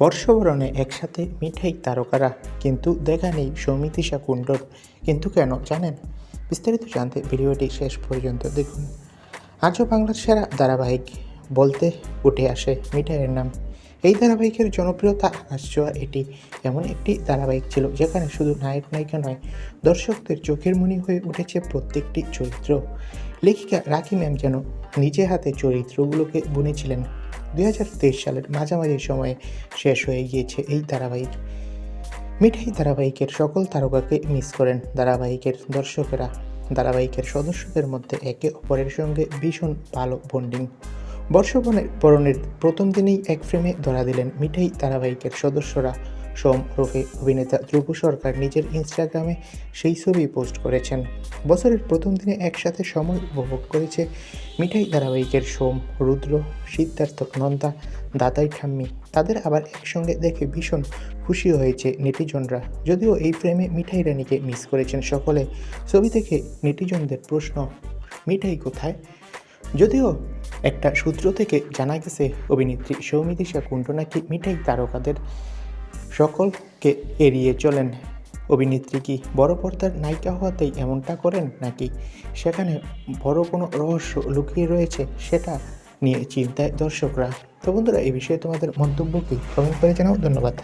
বর্ষবরণে একসাথে মিঠাই তারকারা। কিন্তু দেখা নেই সৌমিতিশা কুণ্ডর কিন্তু কেন জানেন? বিস্তারিত জানতে ভিডিওটি শেষ পর্যন্ত দেখুন। আজও বাংলার সেরা ধারাবাহিক বলতে উঠে আসে মিঠাইয়ের নাম। এই ধারাবাহিকের জনপ্রিয়তা আকাশ এটি। এমন একটি ধারাবাহিক ছিল যেখানে শুধু নায়ক নায়িকা নয়, দর্শকদের চোখের মনি হয়ে উঠেছে প্রত্যেকটি চরিত্র। লেখিকা রাখি ম্যাম যেন নিজে হাতে চরিত্রগুলোকে বুনেছিলেন। দুই হাজার তেইশ সালের মাঝামাঝি সময়ে শেষ হয়ে গিয়েছে এই ধারাবাহিক। মিঠাই ধারাবাহিকের সকল তারকাকে মিস করেন ধারাবাহিকের দর্শকেরা। ধারাবাহিকের সদস্যদের মধ্যে একে অপরের সঙ্গে ভীষণ ভালো বন্ডিং বর্ষবরণের বরণের প্রথম দিনেই এক ফ্রেমে ধরা দিলেন মিঠাই ধারাবাহিকের সদস্যরা। সোম রফে অভিনেতা ধ্রুব সরকার নিজের ইনস্টাগ্রামে সেই ছবি পোস্ট করেছেন। বছরের প্রথম দিনে একসাথে সময় উপভোগ করেছে মিঠাই ধারাবাহিকের সোম, রুদ্র, সিদ্ধার্থ নন্দা দাদাই ঠাম্মি, তাদের আবার একসঙ্গে দেখে ভীষণ খুশি হয়েছে নেটিজনরা। যদিও এই প্রেমে মিঠাই রানীকে মিস করেছেন সকলে, ছবি থেকে নেটিজনদের প্রশ্ন, মিঠাই কোথায়? যদিও একটা সূত্র থেকে জানা গেছে, অভিনেত্রী সৌমিতিশা কুণ্ড নাকি মিঠাই তারকাদের সকলকে এড়িয়ে চলেন। অভিনেত্রী কি বড় পর্দার নায়িকা হওয়াতেই এমনটা করেন নাকি সেখানে বড় কোনো রহস্য লুকিয়ে রয়েছে সেটা নিয়ে চিন্তায় দর্শকরা? তো বন্ধুরা, এই বিষয়ে তোমাদের মন্তব্য কি? কমেন্ট করে জানাও, ধন্যবাদ।